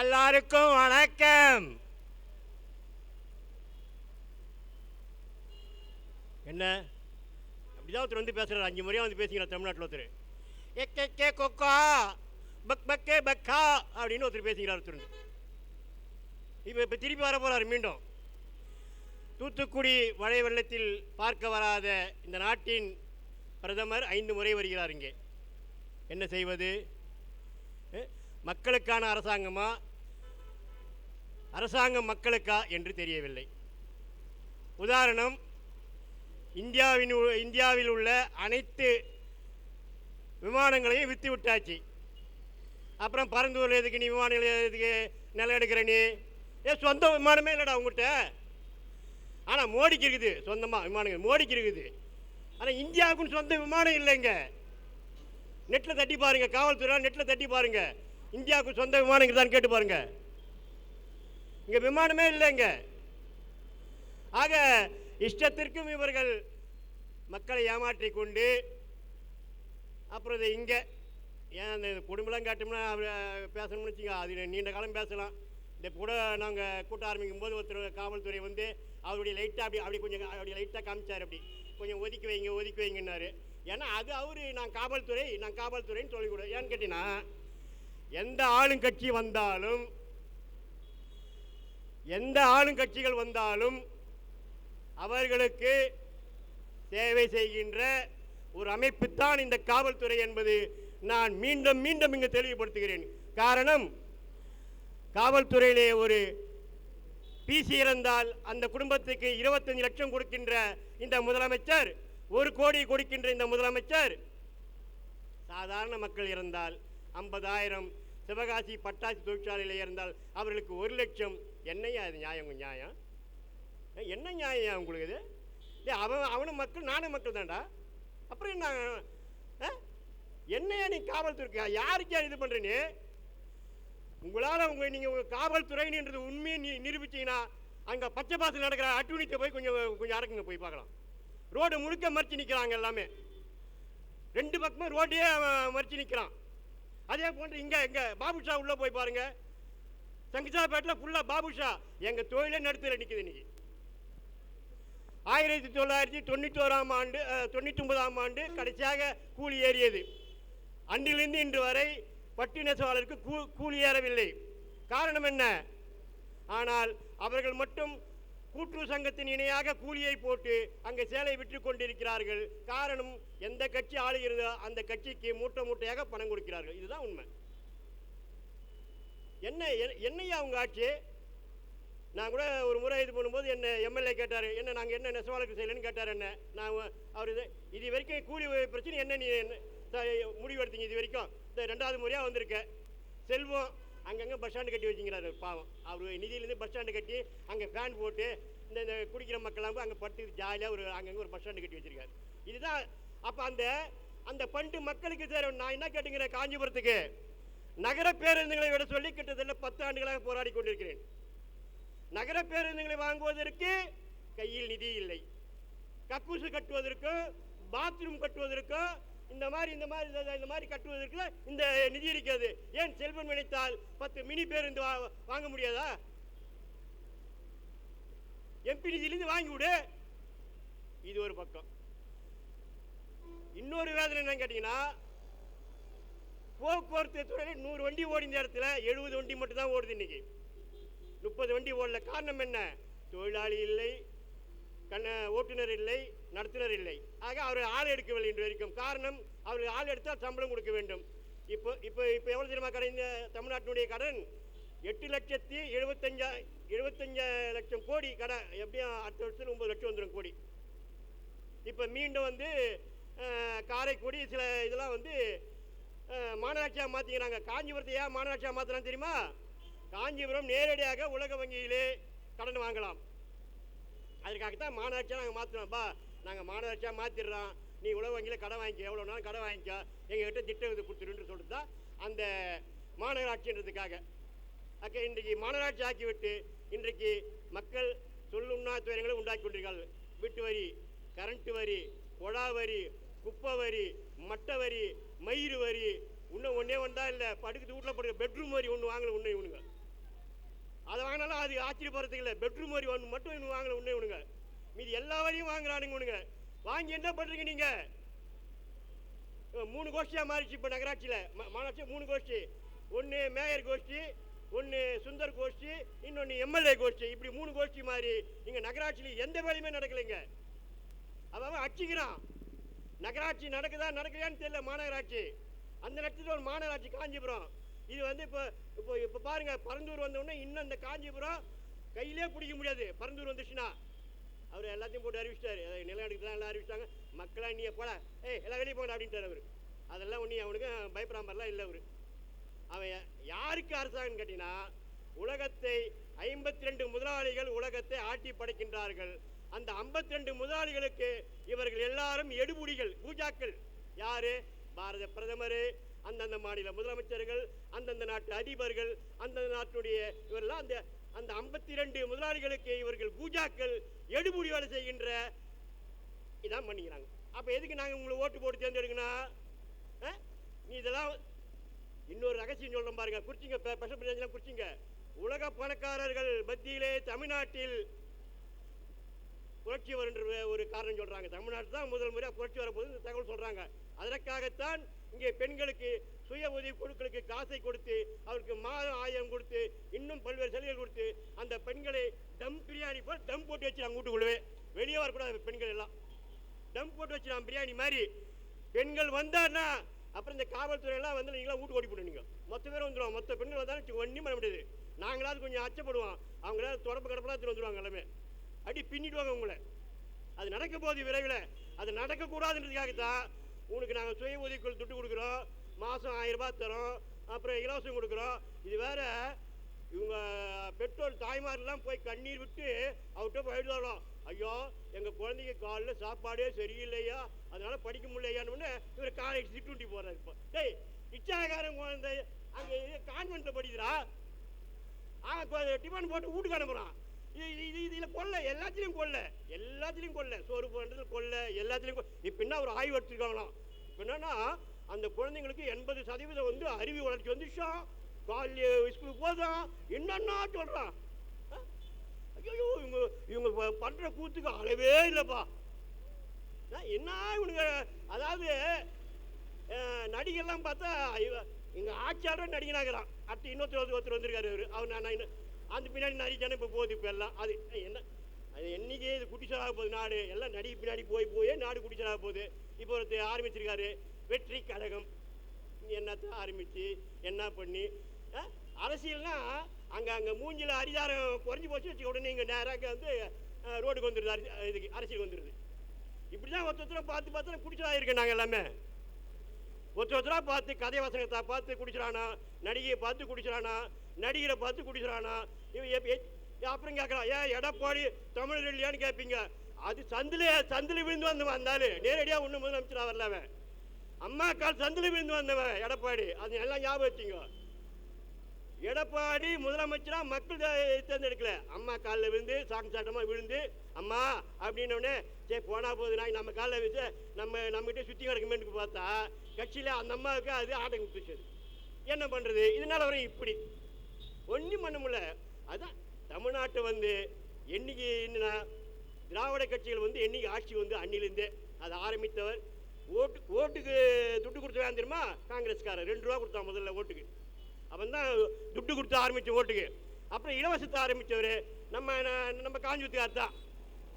எல்லாருக்கும் வணக்கம். என்ன? அப்படிதான் ஒருத்தர் வந்து பேசுறாரு. அஞ்சு முறையா வந்து பேசுகிறார் தமிழ்நாட்டில் ஒருத்தர். எக்கே கே கொக்கா பக் பக்கே பக்கா அப்படின்னு ஒருத்தர் பேசுகிறார் ஒருத்தர். இப்போ இப்போ திருப்பி வர போறாரு மீண்டும். தூத்துக்குடி மழை வெள்ளத்தில் பார்க்க வராத இந்த நாட்டின் பிரதமர் ஐந்து முறை வருகிறார் இங்கே. என்ன செய்வது? மக்களுக்கான அரசாங்கமாக அரசாங்கம் மக்களுக்கா என்று தெரியவில்லை. உதாரணம் இந்தியாவின் உ- இந்தியாவில் உள்ள அனைத்து விமானங்களையும் விற்று விட்டாச்சு அப்புறம் பரந்தூரில் எதுக்கு நீ விமானம் எதுக்கு நிலம் எடுக்கிற நீ? ஏ சொந்த விமானமே இல்லைடா உங்கள்கிட்ட ஆனால் மோடிக்கு இருக்குது சொந்தமாக விமானங்கள் மோடிக்கு இருக்குது. ஆனால் இந்தியாவுக்குன்னு சொந்த விமானம் இல்லைங்க. நெட்டில் தட்டி பாருங்கள் காவல்துறையால் நெட்டில் தட்டி பாருங்கள் இந்தியாவுக்கு சொந்த விமானங்கள் தான் கேட்டு பாருங்கள் இங்கே விமானமே இல்லைங்க. ஆக இஷ்டத்திற்கும் இவர்கள் மக்களை ஏமாற்றி கொண்டு அப்புறம் இது இங்கே ஏன் அந்த குடும்பம்லாம் காட்டோம்னா அவர் பேசணும்னு வச்சுங்க அது நீண்ட காலம் பேசலாம். இந்த கூட நாங்கள் கூட்ட ஆரம்பிக்கும் போது ஒருத்தர் காவல்துறை வந்து அவருடைய லைட்டாக அப்படி அப்படி கொஞ்சம் அவருடைய லைட்டாக காமிச்சார் அப்படி. கொஞ்சம் ஒதுக்கி வைங்க ஒதுக்கி வைங்கன்னாரு. ஏன்னா அது அவர் நான் காவல்துறை நான் காவல்துறைன்னு சொல்லிக்கூடாது ஏன்னு கேட்டீங்கன்னா எந்த ஆளுங்கட்சி வந்தாலும் எந்த ஆளுங்கட்சிகள் வந்தாலும் அவர்களுக்கு சேவை செய்கின்ற ஒரு அமைப்புத்தான் இந்த காவல்துறை என்பது நான் மீண்டும் மீண்டும் இங்கு தெளிவுபடுத்துகிறேன். காரணம் காவல்துறையிலே ஒரு பிசி இறந்தால் அந்த குடும்பத்துக்கு இருபத்தஞ்சு லட்சம் கொடுக்கின்ற இந்த முதலமைச்சர் ஒரு கோடி கொடுக்கின்ற இந்த முதலமைச்சர் சாதாரண மக்கள் இறந்தால் ஐம்பதாயிரம் சிவகாசி பட்டாசு தொழிற்சாலையில் இருந்தால் அவர்களுக்கு ஒரு லட்சம் என்னையா இது நியாயம் உங்கள் நியாயம்? என்ன நியாயம் உங்களுக்கு இது? இல்லை அவன் அவனும் மக்கள் நானும் மக்கள் தான்டா. அப்புறம் என்ன ஆ? என்னையா நீ காவல்துறை யாருக்கே இது பண்ணுற நீ? உங்களால் உங்க நீங்கள் உங்கள் காவல்துறைன்றது உண்மையை நீ நிரூபிச்சீங்கன்னா அங்கே பச்சை பாசல் நடக்கிற அட்டுணித்தை போய் கொஞ்சம் கொஞ்சம் அரக்குங்க போய் பார்க்கலாம். ரோடு முழுக்க மறித்து நிற்கிறாங்க எல்லாமே. ரெண்டு பக்கமும் ரோட்டையே மறித்து நிற்கிறான் அதே போன்று இங்கே இங்கே பாபுஷா உள்ளே போய் பாருங்கள் சங்கிசாபேட்டில் ஃபுல்லாக பாபுஷா எங்கள் தொழிலே நடுத்தர நிற்கிது இன்னைக்கு. ஆயிரத்தி தொள்ளாயிரத்தி தொண்ணூற்றோராம் ஆண்டு அஹ், தொண்ணூத்தி ஒன்பதாம் ஆண்டு கடைசியாக கூலி ஏறியது. அன்றிலிருந்து இன்று வரை பட்டி நெசவாளருக்கு கூ கூலி ஏறவில்லை. காரணம் என்ன? ஆனால் அவர்கள் மட்டும் கூட்டுறவு சங்கத்தின் இணையாக கூலியை போட்டு அங்கே சேலை விற்று கொண்டிருக்கிறார்கள். காரணம் எந்த கட்சி ஆளுகிறதோ அந்த கட்சிக்கு மூட்டை மூட்டையாக பணம் கொடுக்கிறார்கள். இதுதான் உண்மை. என்ன எ- என்னையா அவங்க ஆட்சி? நான் கூட ஒரு முறை இது பண்ணும்போது என்ன எம்எல்ஏ கேட்டார் என்ன நாங்கள் என்ன நெசவாளருக்கு செய்யலன்னு கேட்டார் என்ன? நான் அவர் இது இது வரைக்கும் கூலி பிரச்சனை என்ன நீ முடிவெடுத்தீங்க இது வரைக்கும்? இந்த ரெண்டாவது முறையாக வந்திருக்கேன் செல்வம் அங்கங்கே பஸ் ஸ்டாண்டு கட்டி வச்சுங்கிறாரு பாவம். அவர் நிதியிலேருந்து பஸ் ஸ்டாண்டு கட்டி அங்கே ஃபேன் போட்டு இந்த இந்த குடிக்கிற மக்கள்லாம் போய் அங்கே பட்டு ஜாலியாக ஒரு அங்கங்கே ஒரு பஸ் ஸ்டாண்டு கட்டி வச்சிருக்காரு. இதுதான் அப்போ அந்த அந்த பண்டு மக்களுக்கு சேரும். நான் என்ன கேட்டுங்கிறேன் காஞ்சிபுரத்துக்கு? நகர பேருந்துகளை விட சொல்லி கிட்டத்தட்ட பத்து ஆண்டுகளாக போராடி கொண்டிருக்கிறேன். நகர பேருந்துகளை வாங்குவதற்கு கையில் நிதி இல்லை. கக்கூசு கட்டுவதற்கும் பாத்ரூம் கட்டுவதற்கும் இந்த மாதிரி இந்த மாதிரி இந்த- மாதிரி கட்டுவதற்கு இந்த நிதி இருக்கிறது. ஏன் செல்வன் நினைத்தால் பத்து மினி பேருந்து வா- வாங்க முடியாதா? எம்பி நிதியிலிருந்து வாங்கி விடு. இது ஒரு பக்கம். இன்னொரு வேதனை என்னன்னு கேட்டீங்கன்னா போக்குவரத்து துறையில் நூறு வண்டி ஓடின நேரத்தில் இடத்துல எழுபது வண்டி மட்டும் தான் ஓடுது இன்றைக்கி முப்பது வண்டி ஓடல. காரணம் என்ன? தொழிலாளி இல்லை கண்ண ஓட்டுநர் இல்லை நடத்துனர் இல்லை. ஆக அவர் ஆள் எடுக்கவில்லை இன்று வரைக்கும். காரணம் அவர் ஆள் எடுத்தால் சம்பளம் கொடுக்க வேண்டும். இப்போ இப்போ இப்போ எவ்வளோ தெரியுமா கடன் தமிழ்நாட்டினுடைய கடன்? எட்டு லட்சத்தி எழுபத்தஞ்சா எழுபத்தஞ்சா லட்சம் கோடி கடன் எப்படியும் அடுத்த வருஷத்தில் ஒம்பது லட்சம் வந்துடும் கோடி. இப்போ மீண்டும் வந்து காரைக்குடி சில இதெல்லாம் வந்து மாநகராட்சியாக மாற்றிக்கிறாங்க காஞ்சிபுரத்தை ஏன் மாநகராட்சியாக மாற்றலாம் தெரியுமா? காஞ்சிபுரம் நேரடியாக உலக வங்கியிலே கடன் வாங்கலாம். அதுக்காகத்தான் மாநகராட்சியாக நாங்கள் மாற்றுறோம்ப்பா நாங்கள் மாநகராட்சியாக மாற்றிடுறோம் நீ உலக வங்கியில் கடன் வாங்கிக்க எவ்வளோ நாளும் கடன் வாங்கிக்க. எங்ககிட்ட திட்டம் இது கொடுத்துருன்னு சொல்லிட்டு தான் அந்த மாநகராட்சின்றதுக்காக. அக்க இன்றைக்கு மாநகராட்சி ஆக்கிவிட்டு இன்றைக்கு மக்கள் சொல்லுண்ணா துயரங்களை உண்டாக்கி கொண்டிருக்கிறார்கள். வீட்டு வரி கரண்ட்டு வரி கொடா வரி குப்பை வரி மட்டை வரி மயிறு வரி இன்னும் ஒன்றே ஒன்றா இல்லை படுக்கிறது வீட்டில் படுக்க பெட்ரூம் வரி ஒன்று வாங்கலை ஒன்று இவனுங்க. அதை வாங்கினாலும் அது ஆச்சரியப்படுறதுக்கு இல்லை பெட்ரூம் வரி ஒன்று மட்டும் இவனு வாங்கலை ஒன்றே இவனுங்க. மீதி எல்லா வரையும் வாங்குறானுங்க இவனுங்க. வாங்கி என்ன பண்ணுறீங்க நீங்கள் மூணு கோஷ்டியாக மாறிச்சு இப்போ நகராட்சியில். மாநகராட்சி மூணு கோஷ்டி. ஒன்று மேயர் கோஷ்டி ஒன்று சுந்தர் கோஷ்டி இன்னொன்று எம்எல்ஏ கோஷ்டி. இப்படி மூணு கோஷ்டி மாதிரி இங்கே நகராட்சியில் எந்த வேலையுமே நடக்கலைங்க. அதாவது அவன் அடிச்சுக்கிறான். நகராட்சி நடக்குதா நடக்கலையான்னு தெரியல மாநகராட்சி. அந்த நேரத்தில் ஒரு மாநகராட்சி காஞ்சிபுரம். இது வந்து இப்போ இப்போ இப்போ பாருங்க பரந்தூர் வந்தோடனே இன்னும் இந்த காஞ்சிபுரம் கையிலே பிடிக்க முடியாது. பரந்தூர் வந்துச்சுன்னா. அவர் எல்லாத்தையும் போட்டு அறிவிச்சிட்டாரு. அதை நிலநடுக்கு எல்லாம் அறிவிச்சிட்டாங்க. மக்களாக நீ போல. ஏய் எல்லாம் வெளியே போகணும் அப்படின்ட்டார் அவர். அதெல்லாம் ஒன்றும் அவனுக்கு பயப்படுற இல்லை அவர். அவன் யாருக்கு அரசாங்கம்னு கேட்டிங்கன்னா உலகத்தை ஐம்பத்தி ரெண்டு முதலாளிகள் உலகத்தை ஆட்டி படைக்கின்றார்கள் அந்த 52 ரெண்டு முதலாளிகளுக்கு இவர்கள் எல்லாரும் எடுபுடிகள் பூஜாக்கள். யாரு? பாரத பிரதமர் அந்தந்த மாநில முதலமைச்சர்கள் அந்தந்த நாட்டு அதிபர்கள் அந்தந்த நாட்டுடைய இவரெல்லாம் அந்த அந்த 52 ரெண்டு முதலாளிகளுக்கு இவர்கள் பூஜாக்கள் எடுபுடி வேலை செய்கின்ற இதான் பண்ணிக்கிறாங்க. அப்போ எதுக்கு நாங்கள் உங்களை ஓட்டு போட்டு தேர்ந்தெடுக்கணும் ஆ? நீ இதெல்லாம் இன்னொரு ரகசியம் சொல்றேன் பாருங்க. குறிச்சிங்க ஸ்பெஷல் குறிச்சிங்க உலக பணக்காரர்கள் மத்தியிலே தமிழ்நாட்டில் புரட்சி வருன்ற ஒரு காரணம் சொல்கிறாங்க தமிழ்நாட்டில் தான் முதல் முறையாக புரட்சி வரப்போது இந்த தகவல் சொல்கிறாங்க அதற்காகத்தான் இங்கே பெண்களுக்கு சுய உதவி குழுக்களுக்கு காசை கொடுத்து அவருக்கு மாதம் ஆயிரம் கொடுத்து இன்னும் பல்வேறு சலுகைகள் கொடுத்து அந்த பெண்களை டம் பிரியாணி போல் டம் போட்டு வச்சு வீட்டுக்குள்ளவே வெளியே வரக்கூடாது பெண்கள் எல்லாம். டம் போட்டு வச்சிடான் பிரியாணி மாதிரி. பெண்கள் வந்தார்னா அப்புறம் இந்த காவல்துறையெல்லாம் வந்து நீங்களாம் வீட்டு ஓடி போட்டுனீங்க மொத்த பேர் வந்துடுவாங்க மொத்த பெண்கள் வந்தாலும் ஒன்றும் பண்ண முடியாது நாங்களாவது கொஞ்சம் அச்சப்படுவோம். அவங்களால தொடப்பு கடப்பெல்லாம் எடுத்துட்டு வந்துடுவாங்க எல்லாமே. அடி பின்னிடுவாங்க உங்களை. அது நடக்க போகுது விரைவில். அது நடக்கக்கூடாதுன்றதுக்காகத்தான் உனக்கு நாங்கள் சுய உதவிக்குள் துட்டு கொடுக்குறோம். மாதம் ஆயிரம் ரூபாய் தரோம். அப்புறம் இலவசம் கொடுக்குறோம். இது வேற இவங்க பெற்றோர் தாய்மாரெல்லாம் போய் கண்ணீர் விட்டு அவர்கிட்ட போயிட்டு ஐயோ எங்கள் குழந்தைங்க காலைல சாப்பாடே சரியில்லையா? அதனால் படிக்க முடியலையான்னு இவர் காலேஜ் சிட்டுண்டி போகிறார் இப்போ. டேய் இச்சாகாரன் குழந்தை அங்கே கான்வெண்ட்டில் படிக்கிறா. அவன் டிஃபன் போட்டு வீட்டுக்கு அனுப்புகிறான் இதில் கொல்ல எல்லாத்துலேயும் கொல்ல. எல்லாத்துலேயும் கொல்ல. சோறு பண்ணுறது கொல்ல எல்லாத்துலேயும் இப்போ என்ன ஒரு ஆய்வு எடுத்துருக்காங்களாம். இப்போ என்னன்னா அந்த குழந்தைங்களுக்கு எண்பது சதவீதம் வந்து அறிவு வளர்ச்சி வந்துச்சான் காலையில் ஸ்கூலுக்கு போதும் என்னன்னா சொல்கிறான் ஐயோ இவங்க இவங்க பண்ற கூத்துக்கு அளவே இல்லைப்பா. ஆ, என்ன இவனுங்க? அதாவது நடிகர்லாம் பார்த்தா இவ- இங்க ஆட்சியாளர் நடிகனாகிறான். அடுத்து இன்னொருத்தர் ஒருத்தர் வந்திருக்காரு அவர் அவர் நான் அந்த பின்னாடி நடிச்சானே இப்போ போகுது இப்போ எல்லாம். அது என்ன அது என்னைக்கே இது குட்டிச்சலாக போகுது நாடு. எல்லாம் நடிகை பின்னாடி போய் போய் நாடு குட்டிச்சலாக போகுது. இப்போ ஒருத்தர் ஆரம்பிச்சிருக்காரு வெற்றி கழகம். என்னத்தை ஆரம்பித்து என்ன பண்ணி அரசியல்னா அங்கே அங்கே மூஞ்சில அரிதாரம் குறைஞ்சி போச்சு வச்சு உடனே இங்கே நேராக வந்து ரோடுக்கு வந்துடுது அரிசி இதுக்கு அரசியல் வந்துடுது இப்படி தான் ஒருத்தர பார்த்து பார்த்து குடிச்சலாக இருக்கேன் நாங்கள் எல்லாமே. ஒருத்தர் ஒருத்தராக பார்த்து கதை வசனத்தை பார்த்து குடிச்சிடானா நடிகையை பார்த்து குடிச்சிடானா நடிகரை பார்த்து குடிச்சிடானா இவன் அப்புறம் கேட்கலாம் ஏன் எடப்பாடி தமிழர் இல்லையான்னு கேட்பீங்க அது சந்தில சந்தில விழுந்து வந்தவன் வந்தாலும் நேரடியாக ஒன்று முதலமைச்சராக வரலவன் அம்மா கால் சந்தில விழுந்து வந்தவன் எடப்பாடி அது எல்லாம் ஞாபகம் வச்சுங்க எடப்பாடி முதலமைச்சராக மக்கள் தேர்ந்தெடுக்கல. அம்மா காலில் விழுந்து சாக்கு சாட்டமாக விழுந்து அம்மா அப்படின்னோடனே சரி போனால் போகுது நாய் நம்ம காலில் வச்சு நம்ம நம்மகிட்ட சுற்றி கிடக்குமேன்னு பார்த்தா கட்சியில் அந்த அம்மாவுக்கு அது ஆட்டம் கொடுத்துச்சு. என்ன பண்ணுறது இதனால வரையும் இப்படி. ஒன்றும் பண்ண முடியல. அதான் தமிழ்நாட்டை வந்து என்னைக்கு என்னன்னா திராவிட கட்சிகள் வந்து என்னைக்கு ஆட்சி வந்து அன்னிலிருந்தே அதை ஆரம்பித்தவர். ஓட்டு ஓட்டுக்கு துட்டு கொடுத்து தெரியுமா? காங்கிரஸ்காரர். ரெண்டு ரூபா கொடுத்தா முதல்ல ஓட்டுக்கு. அவன் தான் துட்டு கொடுத்து ஆரம்பித்த ஓட்டுக்கு. அப்புறம் இலவசத்தை ஆரம்பித்தவர். நம்ம நம்ம காஞ்சிபுரத்துக்கார் தான்.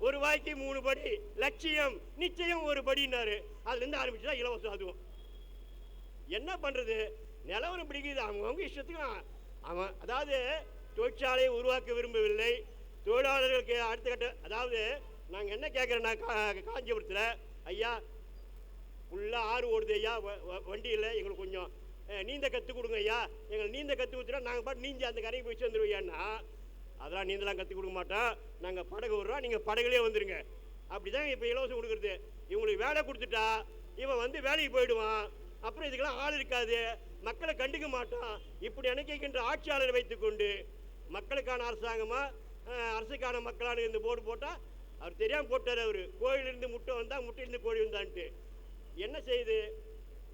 ஒரு வாய்க்கு மூணு படி லட்சியம் நிச்சயம் ஒரு படின்னாரு. அதுலேருந்து ஆரம்பிச்சு தான் இலவசம் அதுவும். என்ன பண்ணுறது நிலவரம் பிடிக்குது. அவங்கவுங்க இஷ்டத்துக்கு அவன் அதாவது தொழிற்சாலையை உருவாக்க விரும்பவில்லை. தொழிலாளர்களுக்கு அடுத்த கட்ட அதாவது நாங்கள் என்ன கேட்குறோன்னா காஞ்சிபுரத்தில் ஐயா ஃபுல்லாக ஆறு ஓடுது ஐயா வ- வ- வண்டியில் எங்களுக்கு கொஞ்சம் நீந்த கற்றுக் கொடுங்க ஐயா. எங்களுக்கு நீந்த கற்றுக் கொடுத்துட்டா நாங்கள் பாட்டு நீஞ்சி அந்த கரையை போய் சேர்ந்துருவையான்னா அதெல்லாம் நீந்தலாம் கற்றுக் கொடுக்க மாட்டோம். நாங்கள் படகு விட்றோம் நீங்கள் படகுலேயே வந்துடுங்க அப்படி தான் இப்போ இலவசம் கொடுக்குறது. இவங்களுக்கு வேலை கொடுத்துட்டா இவன் வந்து வேலைக்கு போயிடுவான். அப்புறம் இதுக்கெல்லாம் ஆள் இருக்காது. மக்களை கண்டுக்க மாட்டான் இப்படி நினைக்கின்ற ஆட்சியாளரை வைத்துக்கொண்டு மக்களுக்கான அரசாங்கமா அரசுக்கான மக்களான இந்த போர்டு போட்டால் அவர் தெரியாமல் போட்டார் அவர். கோயிலிருந்து முட்டை வந்தால் முட்டையிலிருந்து கோழி வந்தான்ட்டு. என்ன செய்யுது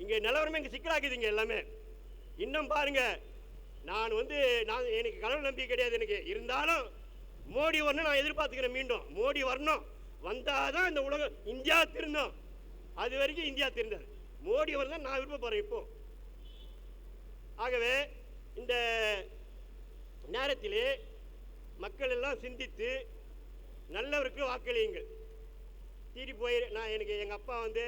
இங்கே நிலவரமே இங்கே சிக்கலாக்குதுங்க எல்லாமே. இன்னும் பாருங்க. நான் வந்து நான் எனக்கு கடவுள் நம்பிக்கை கிடையாது எனக்கு. இருந்தாலும் மோடி வரணும் நான் எதிர்பார்த்துக்கிறேன் மீண்டும். மோடி வரணும். வந்தால் தான் இந்த உலகம் இந்தியா திருந்தோம். அது வரைக்கும் இந்தியா திருந்தார். மோடி வரதான் நான் விருப்பப்படுறேன் இப்போது ஆகவே இந்த நேரத்திலே மக்கள் எல்லாம் சிந்தித்து நல்லவருக்கு வாக்களியுங்கள். தீடி போய் நான் எனக்கு எங்கள் அப்பா வந்து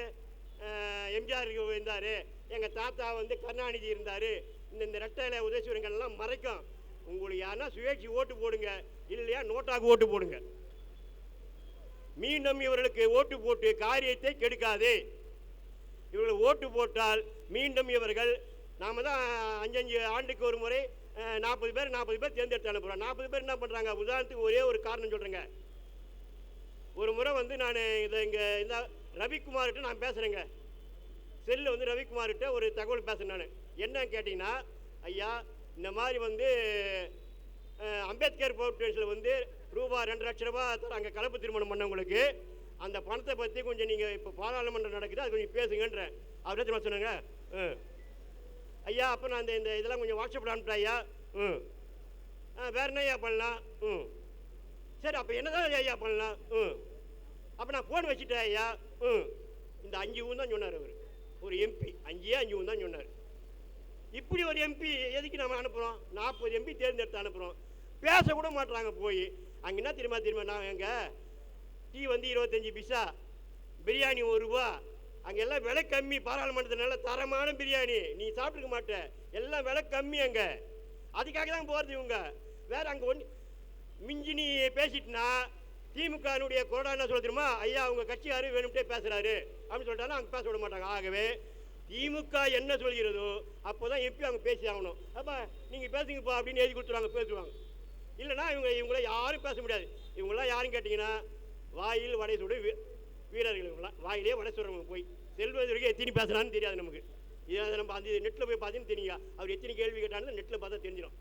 எம்ஜிஆர் இருந்தார். எங்கள் தாத்தா வந்து கருணாநிதி இருந்தார். இந்த இந்த ரெட்டையில உதயசூரங்கள் எல்லாம் மறைக்கும். உங்களுக்கு யாருன்னா சுயேட்சி ஓட்டு போடுங்க. இல்லையா நோட்டாக ஓட்டு போடுங்க. மீண்டும் இவர்களுக்கு ஓட்டு போட்டு காரியத்தை கெடுக்காதே. இவர்கள் ஓட்டு போட்டால் மீண்டும் இவர்கள் நாம் தான் அஞ்சஞ்சு ஆண்டுக்கு ஒரு முறை நாற்பது பேர் நாற்பது பேர் தேர்ந்தெடுத்து அனுப்புகிறோம் நாற்பது பேர் என்ன பண்ணுறாங்க உதாரணத்துக்கு ஒரே ஒரு காரணம் சொல்கிறேங்க ஒரு முறை வந்து நான் இதை இங்கே இந்த ரவிக்குமார்கிட்ட நான் பேசுகிறேங்க செல்லில் வந்து ரவிக்குமார்கிட்ட ஒரு தகவல் பேசுகிறேன் நான். என்னன்னு கேட்டிங்கன்னா ஐயா இந்த மாதிரி வந்து அம்பேத்கர் ஃபவுண்டேஷனில் வந்து ரூபா ரெண்டு லட்ச ரூபா அங்கே கலப்பு திருமணம் பண்ணவங்களுக்கு. அந்த பணத்தை பற்றி கொஞ்சம் நீங்கள் இப்போ பாராளுமன்றம் நடக்குது அது கொஞ்சம் பேசுங்கன்றேன். அவர் சொன்னாங்க ம் ஐயா அப்போ நான் இந்த இந்த இதெல்லாம் கொஞ்சம் வாட்ஸ்அப்பில் அனுப்பிட்டேன் ஐயா. ம். ஆ வேற என்ன ஐயா பண்ணலாம்? ம். சரி அப்போ என்னதான் ஐயா பண்ணலாம்? ம். அப்போ நான் ஃபோன் வச்சுட்டேன் ஐயா. ம். இந்த அஞ்சு ஊன் தான் சொன்னார் அவர். ஒரு எம்பி அஞ்சே அஞ்சு ஊன் தான் சொன்னார். இப்படி ஒரு எம்பி எதுக்கு நம்ம அனுப்புகிறோம் நாற்பது எம்பி தேர்ந்தெடுத்து அனுப்புகிறோம் பேச கூட மாட்றாங்க போய். அங்கே என்ன தெரியுமா தெரியுமா நான் எங்க டீ வந்து இருபத்தஞ்சி பிசா பிரியாணி ஒரு ரூபா அங்கே எல்லாம் விலை கம்மி பாராளுமன்றத்தில் நல்ல தரமான பிரியாணி. நீ சாப்பிட்டுக்க மாட்ட. எல்லாம் விலை கம்மி அங்கே. அதுக்காக தான் போகிறது இவங்க. வேறு அங்கே ஒன்று மிஞ்சி நீ பேசிட்டுனா திமுகனுடைய கொறடா என்ன சொல்ல தெரியுமா? ஐயா அவங்க கட்சியாரு வேணும்ட்டே பேசுகிறாரு அப்படின்னு சொல்லிட்டாலும் அங்கே பேச விட மாட்டாங்க. ஆகவே திமுக என்ன சொல்கிறதோ அப்போ தான் எப்பயும் அவங்க பேசி ஆகணும். அப்போ நீங்கள் பேசுங்கப்பா அப்படின்னு எழுதி கொடுத்துருவாங்க பேசுவாங்க. இல்லைன்னா இவங்க இவங்கள யாரும் பேச முடியாது. இவங்களாம் யாரும் கேட்டிங்கன்னா வாயில் வடை சுடு வீ- வீரர்கள் வாயிலே வட சொல்கிறவங்க போய் செல்வது வரைக்கும் எத்தனி பேசுகிறான்னு தெரியாது நமக்கு. இதை அதை நம்ம அந்த நெட்டில் போய் பார்த்தீங்கன்னு தெரியுங்க. அவர் எத்தனை கேள்வி கேட்டாலும் நெட்டில் பார்த்தா தெரிஞ்சிடும்.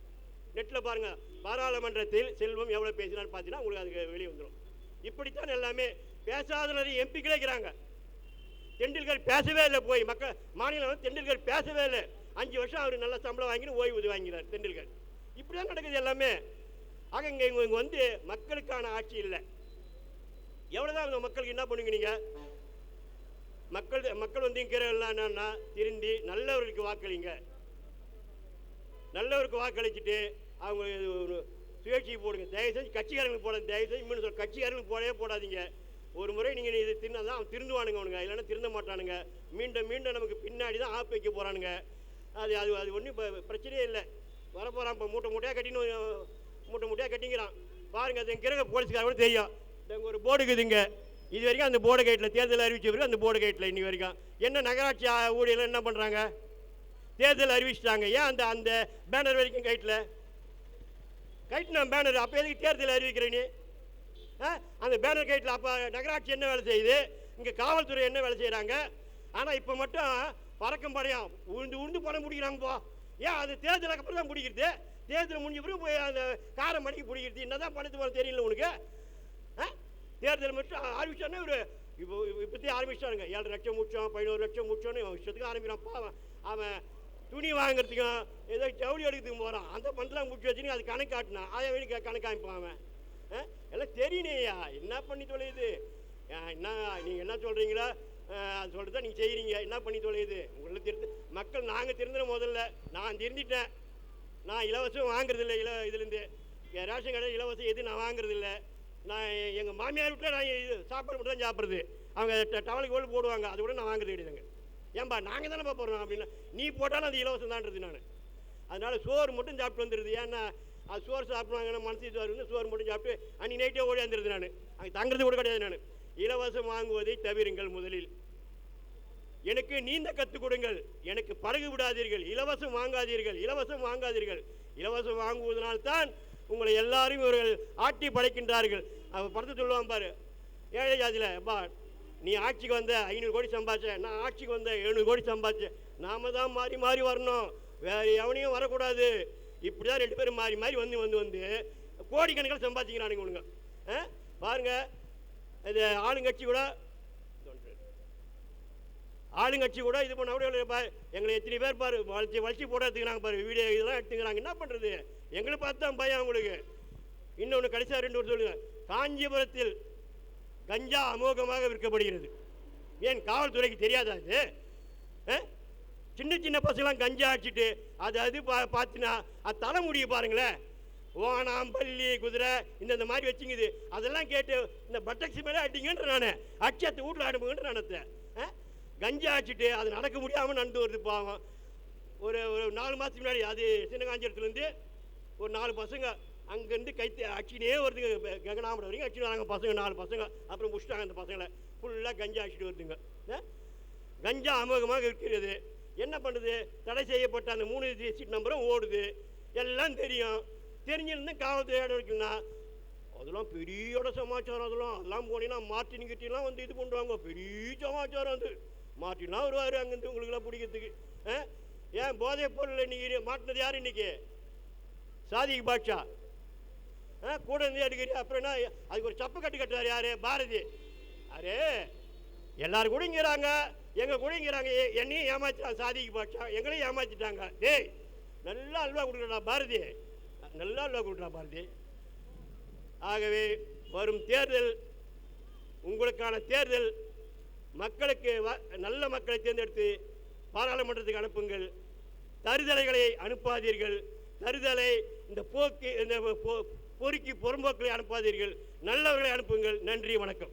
நெட்டில் பாருங்கள் பாராளுமன்றத்தில் செல்வம் எவ்வளோ பேசினான்னு பார்த்தீங்கன்னா உங்களுக்கு அதுக்கு வெளியே வந்துடும் இப்படித்தான் எல்லாமே பேசாத நிறைய எம்பிக்களே இருக்கிறாங்க. தெண்டுல்கர் பேசவே இல்லை போய் மக்கள் மாநிலம் தெண்டுல்கர் பேசவே இல்லை. அஞ்சு வருஷம் அவர் நல்ல சம்பளம் வாங்கின்னு ஓய்வு வாங்கிறார் தெண்டுல்கர். இப்படி தான் நடக்குது எல்லாமே. ஆக இங்கே இவங்க இங்கே வந்து மக்களுக்கான ஆட்சி இல்லை. எவ்வளோதான் அந்த மக்களுக்கு என்ன பண்ணுவீங்க நீங்கள் மக்கள் மக்கள் வந்து இங்கே என்னன்னா திருந்தி நல்லவர்களுக்கு வாக்களிங்க. நல்லவருக்கு வாக்களிச்சுட்டு அவங்க இது ஒரு சுயேட்சை போடுங்க. தயவு செஞ்சு கட்சிக்காரங்களுக்கு போட தயவு செஞ்சு இன்னும் சொல்ல கட்சிக்காரங்களுக்கு போடவே போடாதீங்க. ஒரு முறை நீங்கள் இது திருந்தா தான் அவன் திருந்துவானுங்க அவனுங்க. இல்லைன்னா திருந்த மாட்டானுங்க. மீண்டும் மீண்டும் நமக்கு பின்னாடி தான் ஆப்பு வைக்க போகிறானுங்க அது அது அது ஒன்றும் இப்போ பிரச்சனையே இல்லை. வரப்போகிறான் இப்போ மூட்டை மூட்டையாக கட்டின்னு மூட்டை மூட்டையாக கட்டிங்கிறான். பாருங்கள் அது கிரக போலீஸ்காரோட தெரியும். இங்க ஒரு போர்டு இருக்குதுங்க. இது வரைக்கும் அந்த போர்டு கேட்டில் தேர்தல் அறிவிச்ச பிறகு அந்த போர்டு கேட்டில் இன்னி வரைக்கும். என்ன நகராட்சி ஊழியர்கள் என்ன பண்ணுறாங்க தேர்தல் அறிவிச்சிட்டாங்க. ஏன் அந்த அந்த பேனர் வரைக்கும் கைட்டில் கைட்டின பேனர் அப்போ எதுக்கு தேர்தல் அறிவிக்கிறேன்னு அந்த பேனர் கைட்டில் அப்போ நகராட்சி என்ன வேலை செய்யுது? இங்கே காவல்துறை என்ன வேலை செய்கிறாங்க ஆனால் இப்போ மட்டும் பறக்கும் படையும். உழுந்து உழுந்து பணம் பிடிக்கிறாங்க போ. ஏன் அது தேர்தலுக்கு அப்புறம் தான் பிடிக்கிறது தேர்தல் முடிஞ்ச பிறகு போய் அந்த காரை மணிக்கு பிடிக்கிறது. என்ன தான் பணத்து போல தெரியல உனக்கு. தேர்தல் மட்டும் ஆரம்பிச்சோன்னே ஒரு இப்போ இப்போத்தையும் ஆரம்பிச்சாருங்க ஏழு லட்சம் முடிச்சோம் பதினோரு லட்சம் முடிச்சோன்னு இவன் இஷ்டத்துக்கு ஆரம்பிக்கிறான். அவன் துணி வாங்குறதுக்கும் ஏதோ ஜவுளி எடுக்கிறதுக்கு போகிறான் அந்த பணத்தில் முடிச்சு வச்சுன்னு அது கணக்கு காட்டினான் அதை வேண்டி கணக்காமிப்பான் அவன்? ஆ? எல்லாம் தெரியணையா என்ன பண்ணி தொலையுது? என்ன நீங்கள் என்ன சொல்கிறீங்களோ அது சொல்லிட்டு நீங்கள் செய்கிறீங்க என்ன பண்ணி தொலையுது? உங்களை திருந்து மக்கள் நாங்கள் திருந்துற முதல்ல நான் திருந்திட்டேன் நான் இலவசம் வாங்குறதில்ல இல இதுலேருந்து. ரேஷன் கடை இலவசம் எது நான் வாங்குறதில்ல. நான் எங்கள் மாமியார் வீட்டில் நான் இது சாப்பாடு மட்டும் தான் சாப்பிட்றது. அவங்க டவலுக்கு ஓடு போடுவாங்க. அது கூட நான் வாங்குறது கிடையாதுங்க ஏன்பா நாங்கள் தானேப்பா போடுறோம் அப்படின்னா. நீ போட்டாலும் அது இலவசம் தான்றது நான். அதனால் சோறு மட்டும் சாப்பிட்டு வந்துடுது ஏன்னா அது சோறு சாப்பிடுவாங்கன்னா மனசு சோறு சோறு மட்டும் சாப்பிட்டு அன்றைக்கி நைட்டே ஓடி வந்துடுது நான். அங்கே தங்குறது கூட கிடையாது நான். இலவசம் வாங்குவதை தவிருங்கள் முதலில். எனக்கு நீந்த கற்றுக் கொடுங்கள். எனக்கு பறகு விடாதீர்கள். இலவசம் வாங்காதீர்கள். இலவசம் வாங்காதீர்கள். இலவசம் வாங்குவதனால்தான் உங்களை எல்லாரும் இவர்கள் ஆட்டி படைக்கின்றார்கள் அவன் படத்தை சொல்லுவான் பாரு ஏழை ஜாதியில் பா நீ ஆட்சிக்கு வந்த ஐநூறு கோடி சம்பாதிச்ச நான் ஆட்சிக்கு வந்த எழுநூறு கோடி சம்பாதிச்சேன் நாம தான் மாறி மாறி வரணும் வேறு எவனையும் வரக்கூடாது இப்படி தான் ரெண்டு பேரும் மாறி மாறி வந்து வந்து வந்து கோடிக்கணக்கில் சம்பாதிக்கிறானுங்க உனங்க ஆ? பாருங்க இது ஆளுங்கட்சி கூட ஆளுங்கட்சி கூட இது பண்ண கூட எங்களை எத்தனை பேர் பாரு வளர்ச்சி வளர்ச்சி போட எடுத்துக்கிறாங்க பாரு வீடியோ இதெல்லாம் எடுத்துக்கிறாங்க என்ன பண்ணுறது எங்களை பார்த்து தான் பயம் உங்களுக்கு. இன்னொன்று கடைசியாக ரெண்டு ஒரு சொல்லுங்க. காஞ்சிபுரத்தில் கஞ்சா அமோகமாக விற்கப்படுகிறது. ஏன் காவல்துறைக்கு தெரியாதா அது ஆ? சின்ன சின்ன பசங்களாம் கஞ்சா அடிச்சிட்டு அது அது பா பார்த்தினா அது தலைமுடியை பாருங்களேன். ஓணாம் பள்ளி குதிரை இந்த இந்த மாதிரி வச்சுங்குது. அதெல்லாம் கேட்டு இந்த பட்டக்ஸி மேலே அடிங்கன்ற நான். அச்சத்தை வீட்டில் அனுப்புங்கன்ற நானத்தை கஞ்சா அடிச்சுட்டு அது நடக்க முடியாமல் நடந்து வருது பாவம். ஒரு ஒரு நாலு மாதத்துக்கு முன்னாடி அது சின்ன காஞ்சிரத்துலேருந்து ஒரு நாலு பசங்க அங்கேருந்து கைத்து அச்சினே வருதுங்க. பெ- வரைக்கும் அடிச்சுட்டு வராங்க. பசங்க நாலு பசங்க. அப்புறம் முடிச்சிட்டாங்க அந்த பசங்களை. ஃபுல்லாக கஞ்சா அச்சுட்டு வருதுங்க. ஆ? கஞ்சா அமோகமாக இருக்கிறது. என்ன பண்ணுது? தடை செய்யப்பட்ட அந்த மூணு சீட் நம்பரும் ஓடுது. எல்லாம் தெரியும். தெரிஞ்சிருந்தேன் காவல்துறை வைக்கணும்னா அதெல்லாம் பெரிய சமாச்சாரம் அதெல்லாம். அதெல்லாம் போனீங்கன்னா மார்டின் கிட்டலாம் வந்து இது பண்ணுவாங்க. பெரிய சமாச்சாரம் அது. மார்ட்டின்லாம் வருவார் அங்கேருந்து உங்களுக்குலாம் பிடிக்கிறதுக்கு. ஆ? ஏன் போதைப் பொருள் இன்னைக்கு மாட்டினது யார் இன்னைக்கு? சாதிக்கு பாட்ஷா. ஆ கூட இருந்து அடிக்கிறியா அப்புறம் என்ன அதுக்கு ஒரு சப்பு கட்டு கட்டுறாரு யாரு? பாரதி. அரே எல்லாரும் குடிங்கிறாங்க. எங்கள் எங்க கூட என்னையும் ஏமாத்திட்டாங்க சாதிக்கு பாட்சா எங்களையும் ஏமாத்திட்டாங்க. டேய் நல்லா அல்வா கொடுக்குறா பாரதி. நல்லா அல்வா கொடுக்குறா பாரதி. ஆகவே வரும் தேர்தல் உங்களுக்கான தேர்தல் மக்களுக்கு வ- நல்ல மக்களை தேர்ந்தெடுத்து பாராளுமன்றத்துக்கு அனுப்புங்கள். தருதலைகளை அனுப்பாதீர்கள். தருதலை இந்த போக்கு இந்த பொ- பொறுக்கி புறம்போக்களை அனுப்பாதீர்கள். நல்லவர்களை அனுப்புங்கள். நன்றி வணக்கம்.